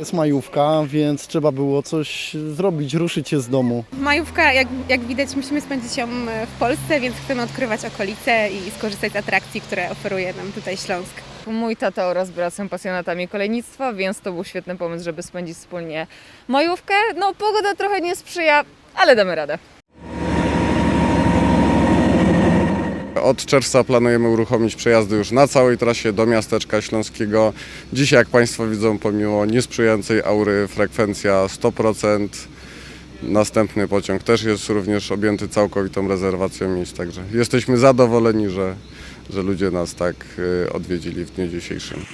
jest majówka, więc trzeba było coś zrobić, ruszyć się z domu. Majówka, jak, jak widać, musimy spędzić ją e, w Polsce, więc chcemy odkrywać okolice i skorzystać z atrakcji, które oferuje nam tutaj Śląsk. Mój tata oraz brat są pasjonatami kolejnictwa, więc to był świetny pomysł, żeby spędzić wspólnie majówkę. No, pogoda trochę nie sprzyja, ale damy radę. Od czerwca planujemy uruchomić przejazdy już na całej trasie do miasteczka śląskiego. Dzisiaj, jak Państwo widzą, pomimo niesprzyjającej aury, frekwencja 100%. Następny pociąg też jest również objęty całkowitą rezerwacją miejsc, także jesteśmy zadowoleni, że, że ludzie nas tak y, odwiedzili w dniu dzisiejszym.